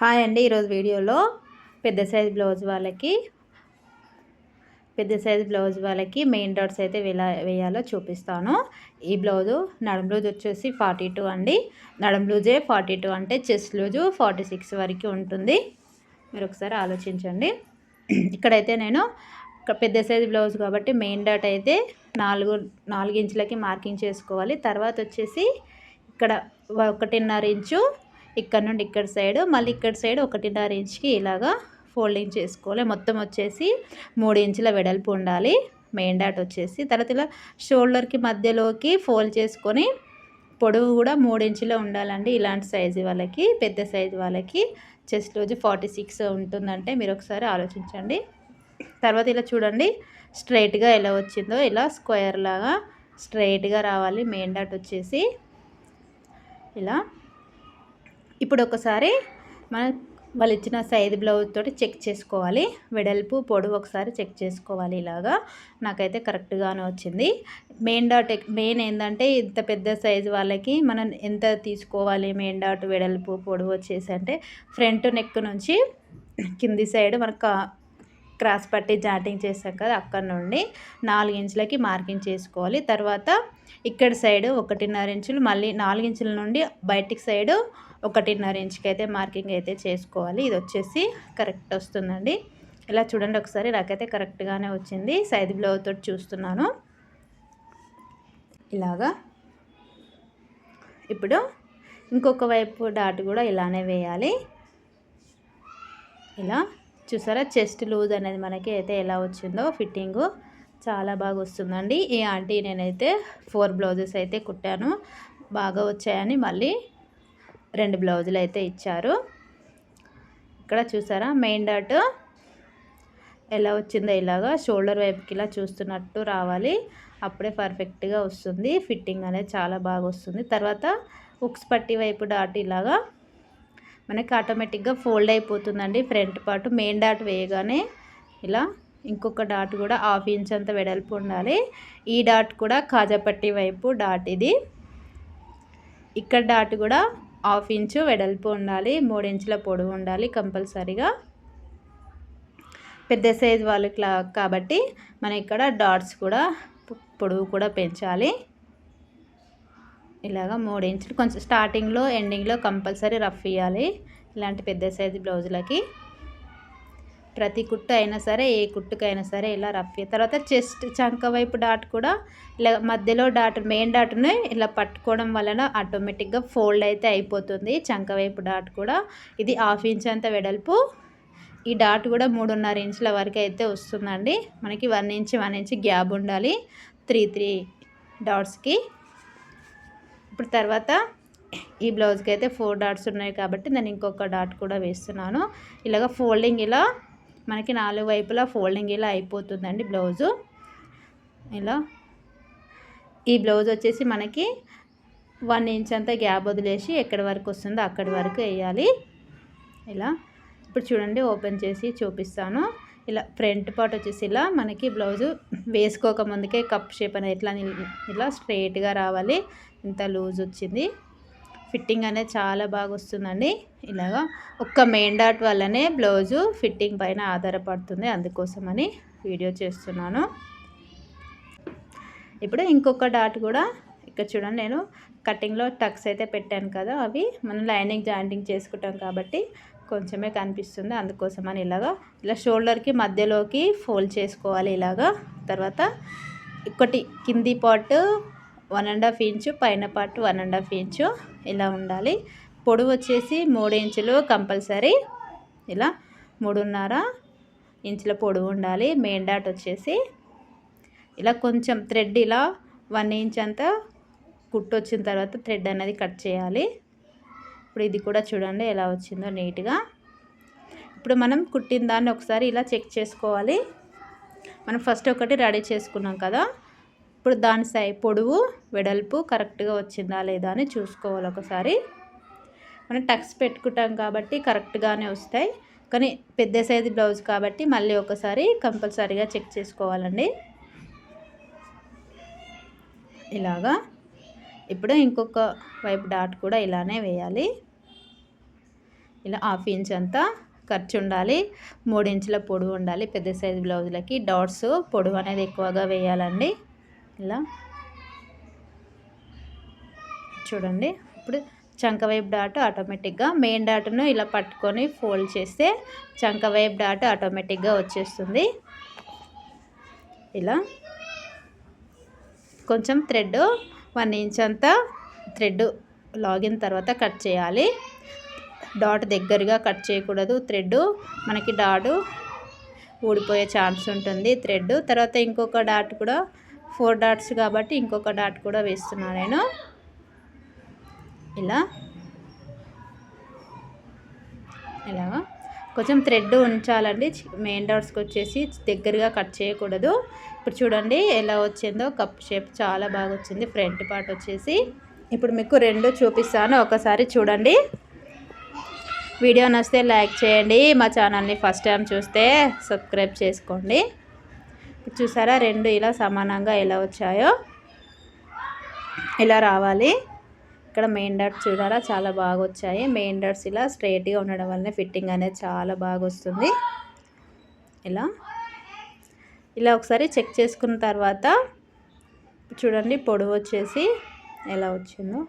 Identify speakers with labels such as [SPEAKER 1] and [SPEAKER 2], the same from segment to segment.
[SPEAKER 1] Hi అండి ఈరోజు వీడియోలో పెద్ద సైజ్ బ్లౌజ్ వాళ్ళకి పెద్ద సైజ్ బ్లౌజ్ వాళ్ళకి మెయిన్ డాట్స్ అయితే ఎలా వేయాలో చూపిస్తాను. ఈ బ్లౌజు నడుం లూజ్ వచ్చేసి ఫార్టీ టూ అండి. నడుం బ్లూజే ఫార్టీ టూ అంటే చెస్ట్ లూజు ఫార్టీ సిక్స్ వరకు ఉంటుంది. మీరు ఒకసారి ఆలోచించండి. ఇక్కడైతే నేను పెద్ద సైజ్ బ్లౌజ్ కాబట్టి మెయిన్ డాట్ అయితే నాలుగు నాలుగు ఇంచులకి మార్కింగ్ చేసుకోవాలి. తర్వాత వచ్చేసి ఇక్కడ ఒకటిన్నర ఇంచు ఇక్కడ నుండి ఇక్కడ సైడ్ మళ్ళీ ఇక్కడ సైడ్ ఒకటిన్నర ఇంచ్కి ఇలాగా ఫోల్డింగ్ చేసుకోవాలి. మొత్తం వచ్చేసి మూడు ఇంచుల వెడల్పు ఉండాలి. మెయిన్ డాట్ వచ్చేసి తర్వాత ఇలా షోల్డర్కి మధ్యలోకి ఫోల్డ్ చేసుకొని పొడవు కూడా మూడు ఇంచులో ఉండాలండి ఇలాంటి సైజు వాళ్ళకి పెద్ద సైజు వాళ్ళకి. చెస్ట్ రోజు ఫార్టీ సిక్స్ ఉంటుందంటే మీరు ఒకసారి ఆలోచించండి. తర్వాత ఇలా చూడండి స్ట్రైట్గా ఎలా వచ్చిందో ఇలా స్క్వేర్ లాగా స్ట్రైట్గా రావాలి. మెయిన్ డాట్ వచ్చేసి ఇలా ఇప్పుడు ఒకసారి మన వాళ్ళు ఇచ్చిన సైజ్ బ్లౌజ్ తోటి చెక్ చేసుకోవాలి. వెడల్పు పొడవు ఒకసారి చెక్ చేసుకోవాలి ఇలాగా. నాకైతే కరెక్ట్గానే వచ్చింది. మెయిన్ డాట్ మెయిన్ ఏంటంటే ఇంత పెద్ద సైజు వాళ్ళకి మనం ఎంత తీసుకోవాలి మెయిన్ డాట్ వెడల్పు పొడవు వచ్చేసి అంటే ఫ్రంట్ నెక్ నుంచి కింది సైడ్ మనకు క్రాస్ పట్టి జాటింగ్ చేస్తాం కదా అక్కడ నుండి నాలుగు ఇంచులకి మార్కింగ్ చేసుకోవాలి. తర్వాత ఇక్కడ సైడ్ ఒకటిన్నర ఇంచులు మళ్ళీ నాలుగు ఇంచుల నుండి బయటికి సైడు ఒకటిన్నర ఇంచుకి అయితే మార్కింగ్ అయితే చేసుకోవాలి. ఇది వచ్చేసి కరెక్ట్ వస్తుందండి. ఇలా చూడండి ఒకసారి నాకైతే కరెక్ట్గానే వచ్చింది. సైజ్ బ్లౌజ్ తోటి చూస్తున్నాను. ఇలాగా. ఇప్పుడు ఇంకొక వైపు డాట్ కూడా ఇలానే వేయాలి. ఇలా. చూసారా? చెస్ట్ లూజ్ అనేది మనకి అయితే ఎలా వచ్చిందో ఫిట్టింగు చాలా బాగా వస్తుందండి. ఈ ఆంటీ నేనైతే ఫోర్ బ్లౌజెస్ అయితే కుట్టాను. బాగా వచ్చాయని మళ్ళీ రెండు బ్లౌజులు అయితే ఇచ్చారు. ఇక్కడ చూసారా? మెయిన్ డాట్ ఎలా వచ్చిందో ఇలాగా షోల్డర్ వైపుకి ఇలా చూస్తున్నట్టు రావాలి. అప్పుడే పర్ఫెక్ట్గా వస్తుంది. ఫిట్టింగ్ అనేది చాలా బాగా వస్తుంది. తర్వాత ఉక్స్ పట్టి వైపు డాట్ ఇలాగా మనకి ఆటోమేటిక్గా ఫోల్డ్ అయిపోతుందండి. ఫ్రంట్ పార్ట్ మెయిన్ డాట్ వేయగానే ఇలా ఇంకొక డాట్ కూడా హాఫ్ ఇంచ్ అంత వెడల్పు ఉండాలి. ఈ డాట్ కూడా కాజాపట్టి వైపు డాట్ ఇది. ఇక్కడ డాట్ కూడా హాఫ్ ఇంచు వెడల్పు ఉండాలి. మూడు ఇంచుల పొడవు ఉండాలి కంపల్సరీగా. పెద్ద సైజ్ వాళ్ళకి కాబట్టి మన ఇక్కడ డాట్స్ కూడా పొడవు కూడా పెంచాలి. ఇలాగా మూడు ఇంచులు. కొంచెం స్టార్టింగ్లో ఎండింగ్లో కంపల్సరీ రఫ్ ఇవ్వాలి ఇలాంటి పెద్ద సైజు బ్లౌజులకి. ప్రతి కుట్టు అయినా సరే ఏ కుట్టుకైనా సరే ఇలా రఫ్ తర్వాత చెస్ట్ చంక వైపు డాట్ కూడా ఇలా మధ్యలో డాట్ మెయిన్ డాట్ని ఇలా పట్టుకోవడం వలన ఆటోమేటిక్గా ఫోల్డ్ అయితే అయిపోతుంది. చంక వైపు డాట్ కూడా. ఇది హాఫ్ ఇంచ్ అంత వెడల్పు. ఈ డాట్ కూడా మూడున్నర ఇంచుల వరకు అయితే వస్తుందండి. మనకి one inch one inch gap ఉండాలి. త్రీ త్రీ డాట్స్కి. ఇప్పుడు తర్వాత ఈ బ్లౌజ్కి అయితే ఫోర్ డాట్స్ ఉన్నాయి కాబట్టి నేను ఇంకొక డాట్ కూడా వేస్తున్నాను. ఇలాగ ఫోల్డింగ్ ఇలా మనకి నాలుగు వైపులా ఫోల్డింగ్ ఇలా అయిపోతుందండి బ్లౌజు. ఇలా ఈ బ్లౌజ్ వచ్చేసి మనకి వన్ ఇంచ్ అంతా గ్యాప్ వదిలేసి ఎక్కడి వరకు వస్తుందో అక్కడి వరకు వేయాలి. ఇలా ఇప్పుడు చూడండి ఓపెన్ చేసి చూపిస్తాను. ఇలా ఫ్రంట్ పార్ట్ వచ్చేసి ఇలా మనకి బ్లౌజు వేసుకోక ముందుకే కప్ షేప్ అనేది ఇట్లా ఇలా స్ట్రైట్గా రావాలి. ఇంత లూజ్ వచ్చింది. ఫిట్టింగ్ అనేది చాలా బాగా వస్తుందండి. ఇలాగా ఒక్క మెయిన్ డాట్ వల్లనే బ్లౌజు ఫిట్టింగ్ పైన ఆధారపడుతుంది. అందుకోసమని వీడియో చేస్తున్నాను. ఇప్పుడు ఇంకొక డాట్ కూడా ఇక్కడ చూడండి నేను కటింగ్లో టక్స్ అయితే పెట్టాను కదా అవి. మనం లైనింగ్ జాయింటింగ్ చేసుకుంటాం కాబట్టి కొంచెమే కనిపిస్తుంది. అందుకోసమని ఇలాగా ఇలా షోల్డర్కి మధ్యలోకి ఫోల్డ్ చేసుకోవాలి ఇలాగా. తర్వాత ఒకటి కింది part one and half inch పైన part one and half inch ఇలా ఉండాలి. పొడవు వచ్చేసి మూడు ఇంచులు కంపల్సరీ. ఇలా మూడున్నర ఇంచుల పొడవు ఉండాలి. మెయిన్ డాట్ వచ్చేసి ఇలా కొంచెం థ్రెడ్ ఇలా వన్ ఇంచ్ అంతా కుట్టొచ్చిన తర్వాత థ్రెడ్ అనేది కట్ చేయాలి. ఇప్పుడు ఇది కూడా చూడండి ఎలా వచ్చిందో నీట్గా. ఇప్పుడు మనం కుట్టిన దాన్ని ఒకసారి ఇలా చెక్ చేసుకోవాలి. మనం ఫస్ట్ ఒకటి రెడీ చేసుకున్నాం కదా. ఇప్పుడు దాని సై పొడవు వెడల్పు కరెక్ట్గా వచ్చిందా లేదా అని చూసుకోవాలి ఒకసారి. మనం టక్స్ పెట్టుకుంటాం కాబట్టి కరెక్ట్గానే వస్తాయి. కానీ పెద్ద సైజు బ్లౌజ్ కాబట్టి మళ్ళీ ఒకసారి కంపల్సరీగా చెక్ చేసుకోవాలండి. ఇలాగా. ఇప్పుడు ఇంకొక వైపు డాట్ కూడా ఇలానే వేయాలి. ఇలా హాఫ్ ఇంచ్ అంతా ఖర్చు ఉండాలి. మూడు ఇంచుల పొడవు ఉండాలి. పెద్ద సైజు బ్లౌజులకి డాట్స్ పొడవు అనేది ఎక్కువగా వేయాలండి. ఇలా చూడండి. ఇప్పుడు చంక వైపు డాట్ ఆటోమేటిక్గా మెయిన్ డాట్ను ఇలా పట్టుకొని ఫోల్డ్ చేస్తే చంక వైపు డాట్ ఆటోమేటిక్గా వచ్చేస్తుంది. ఇలా కొంచెం థ్రెడ్ వన్ ఇంచ్ అంతా థ్రెడ్ లాగిన తర్వాత కట్ చేయాలి. డాట్ దగ్గరగా కట్ చేయకూడదు. థ్రెడ్ మనకి డాట్ ఊడిపోయే ఛాన్స్ ఉంటుంది. థ్రెడ్ తర్వాత ఇంకొక డాట్ కూడా ఫోర్ డాట్స్ కాబట్టి ఇంకొక డాట్ కూడా వేస్తున్నాను నేను. ఇలా. ఇలా. కొంచెం థ్రెడ్ ఉంచాలండి. మెయిన్ డాట్స్కి వచ్చేసి దగ్గరగా కట్ చేయకూడదు. ఇప్పుడు చూడండి ఎలా వచ్చిందో. కప్ షేప్ చాలా బాగా వచ్చింది. ఫ్రంట్ పార్ట్ వచ్చేసి. ఇప్పుడు మీకు రెండు చూపిస్తాను. ఒకసారి చూడండి. వీడియో నచ్చితే లైక్ చేయండి. మా ఛానల్ని ఫస్ట్ టైం చూస్తే సబ్స్క్రైబ్ చేసుకోండి. చూసారా రెండు ఇలా సమానంగా ఎలా వచ్చాయో? ఇలా రావాలి. ఇక్కడ మెయిన్ డాట్స్ చూడారా? చాలా బాగా వచ్చాయి. మెయిన్ డాట్స్ ఇలా స్ట్రైట్గా ఉండడం వల్ల ఫిట్టింగ్ అనేది చాలా బాగా వస్తుంది. ఇలా. ఇలా ఒకసారి చెక్ చేసుకున్న తర్వాత చూడండి పొడవు వచ్చేసి ఎలా వచ్చిందో.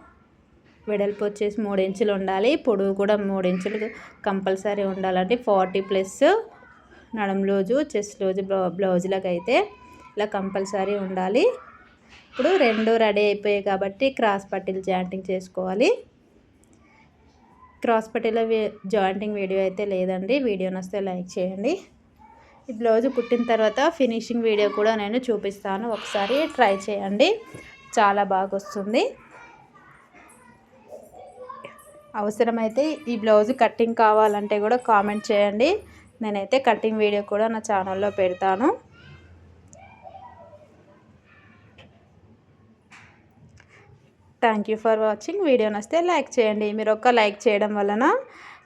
[SPEAKER 1] వెడల్పు వచ్చేసి మూడు ఇంచులు ఉండాలి. పొడవు కూడా మూడు ఇంచులు కంపల్సరీ ఉండాలండి. ఫార్టీ ప్లస్ నడం లోజు చెస్ట్ లోజు బ్లౌజులకు అయితే ఇలా కంపల్సరీ ఉండాలి. ఇప్పుడు రెండు రెడీ అయిపోయాయి కాబట్టి క్రాస్ పట్టీలు జాయింటింగ్ చేసుకోవాలి. క్రాస్ పట్టీల జాయింటింగ్ వీడియో అయితే లేదండి. వీడియో వస్తే లైక్ చేయండి. ఈ బ్లౌజ్ కుట్టిన తర్వాత ఫినిషింగ్ వీడియో కూడా నేను చూపిస్తాను. ఒకసారి ట్రై చేయండి. చాలా బాగా వస్తుంది. అవసరమైతే ఈ బ్లౌజ్ కటింగ్ కావాలంటే కూడా కామెంట్ చేయండి. నేనైతే కటింగ్ వీడియో కూడా నా ఛానల్లో పెడతాను. Thank you for watching video నస్తే like చేయండి. మీరు ఒక్క లైక్ చేయడం వలన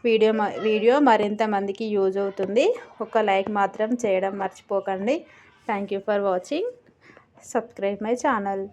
[SPEAKER 1] వీడియో వీడియో మరింత మందికి యూజ్ అవుతుంది. ఒక లైక్ మాత్రం చేయడం మర్చిపోకండి. Thank you for watching subscribe my channel